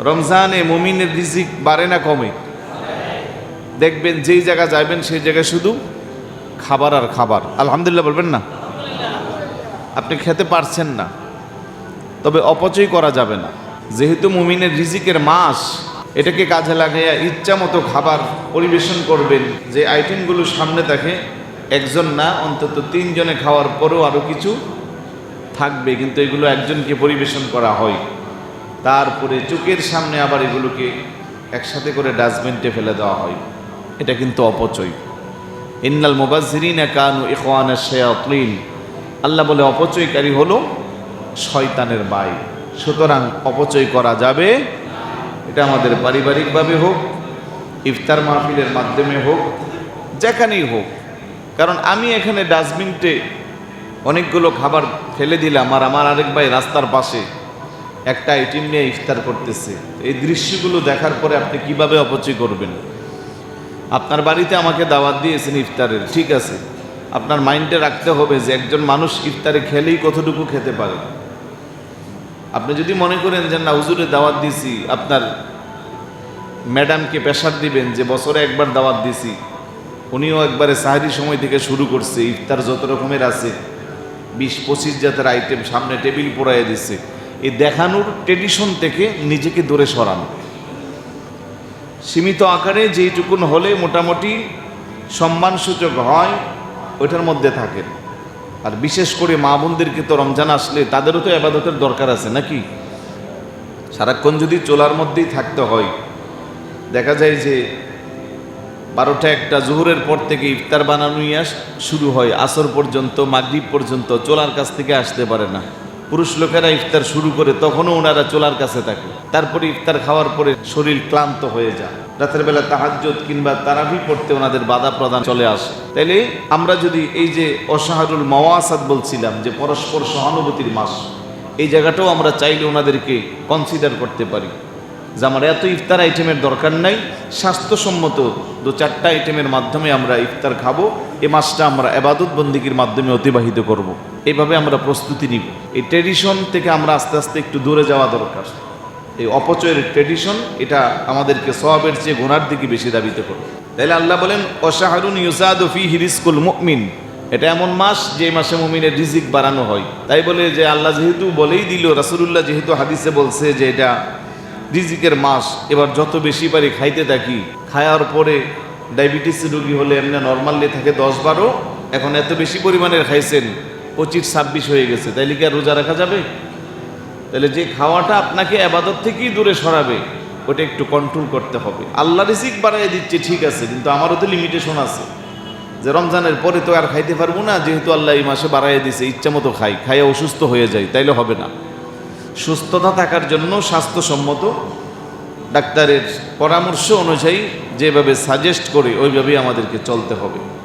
রমজানে মুমিনের রিজিক বাড়ে না কমে? দেখবেন যেই জায়গা যাবেন সেই জায়গায় শুধু খাবার আর খাবার। আলহামদুলিল্লাহ বলবেন না? আপনি খেতে পারছেন না। তবে অপচয় করা যাবে না। যেহেতু মুমিনের রিজিকের মাস, এটাকে কাজে লাগাইয়া ইচ্ছা মতো খাবার পরিবেশন করবেন। যে আইটেমগুলো সামনে থাকে, একজন না, অন্তত তিনজনে খাওয়ার পরেও আরও কিছু থাকবে। কিন্তু এগুলো একজনকে পরিবেশন করা হয়। তারপরে চোখের সামনে আবার এগুলোকে একসাথে করে ডাস্টবিনটে ফেলে দেওয়া হয়। এটা কিন্তু অপচয়। ইন্নাল মুবাজ্জিরিনা কানু ইখওয়ানা শায়াতিন। আল্লাহ বলে, অপচয়কারী হলো শয়তানের বাই। সুতরাং অপচয় করা যাবে এটা আমাদের পারিবারিকভাবে হোক, ইফতার মাহফিলের মাধ্যমে হোক, যেখানেই হোক। কারণ আমি এখানে ডাস্টবিনটে অনেকগুলো খাবার ফেলে দিলাম আর আমার আরেক ভাই রাস্তার পাশে একটা আইটেম নিয়ে ইফতার করতেছে। এই দৃশ্যগুলো দেখার পরে আপনি কীভাবে অপচয় করবেন? আপনার বাড়িতে আমাকে দাওয়াত দিয়েছেন ইফতারের, ঠিক আছে। আপনার মাইন্ডে রাখতে হবে যে একজন মানুষ ইফতারে খেলেই কতটুকু খেতে পারে। আপনি যদি মনে করেন যে না, হুজুরে দাওয়াত দিছি, আপনার ম্যাডামকে প্রেশার দিবেন যে বছরে একবার দাওয়াত দিছি, উনিও একবারে সাহারি সময় থেকে শুরু করছে, ইফতার যত রকমের আছে, বিশ পঁচিশ জাতের আইটেম সামনে টেবিল পড়াইয়া দিচ্ছে এই দেখানোর ট্রেডিশন থেকে নিজেকে দূরে সরানো। সীমিত আকারে যেইটুকুন হলে মোটামুটি সম্মানসূচক হয়, ওইটার মধ্যে থাকেন আর বিশেষ করে মা বোনদেরকে তো রমজান আসলে তাদেরও তো আবাদতের দরকার আছে নাকি? সারাক্ষণ যদি চোলার মধ্যেই থাকতে হয়, দেখা যায় যে বারোটা একটা জোহরের পর থেকে ইফতার বানানোই আস শুরু হয়, আসর পর্যন্ত, মাগরিব পর্যন্ত, চোলার কাছ থেকে আসতে পারে না। পুরুষ লোকেরা ইফতার শুরু করে তখনও ওনারা চোলার কাছে থাকে। তারপরে ইফতার খাওয়ার পরে শরীর ক্লান্ত হয়ে যায়। রাতের বেলা তাহাজ্জত কিংবা তারাবি পড়তে ওনাদের বাধা প্রদান চলে আসে। তাইলে আমরা যদি এই যে অসাহারুল মাওয়াসাদ বলছিলাম যে পরস্পর সহানুভূতির মাস, এই জায়গাটাও আমরা চাইলে ওনাদেরকে কনসিডার করতে পারি। যে আমার এত ইফতার আইটেমের দরকার নাই, স্বাস্থ্যসম্মত দু চারটা আইটেমের মাধ্যমে আমরা ইফতার খাব। এ মাসটা আমরা এবাদত বন্দিগির মাধ্যমে অতিবাহিত করব। এভাবে আমরা প্রস্তুতি নিব। এই ট্রেডিশন থেকে আমরা আস্তে আস্তে একটু দূরে যাওয়া দরকার। এই অপচয়ের ট্রেডিশন এটা আমাদেরকে সবের চেয়ে গোনার দিকে বেশি দাবিত করবে। তাইলে আল্লাহ বলেন অসাহারুন ইউসাদ ফি হিরিসকুল মুকমিন এটা এমন মাস যে মাসে মুমিনের রিজিক বাড়ানো হয়। তাই বলে যে আল্লাহ যেহেতু বলেই দিল, রাসুলুল্লাহ যেহেতু হাদিসে বলছে যে এটা রিজিকের মাস, এবার যত বেশি পারি খাইতে থাকি, খাওয়ার পরে ডায়াবেটিস রোগী হলে এমনি নর্মালি থাকে দশ বারো। এখন এত বেশি পরিমাণের খাইছেন, পঁচিশ ছাব্বিশ হয়ে গেছে। তাইলে কি আর রোজা রাখা যাবে? তাহলে যে খাওয়াটা আপনাকে আবাদত থেকেই দূরে সরাবে, ওটা একটু কন্ট্রোল করতে হবে। আল্লাহ রিসিক বাড়াই দিচ্ছে, ঠিক আছে, কিন্তু আমারও তো লিমিটেশন আছে। যে রমজানের পরে তো আর খাইতে পারব না, যেহেতু আল্লাহ এই মাসে বাড়াই দিছে, ইচ্ছা মতো খাই, খাইয়ে অসুস্থ হয়ে যায় তাইলে হবে না। সুস্থতা থাকার জন্য স্বাস্থ্যসম্মত ডাক্তারের পরামর্শ অনুযায়ী যেভাবে সাজেস্ট করে ওইভাবেই আমাদেরকে চলতে হবে।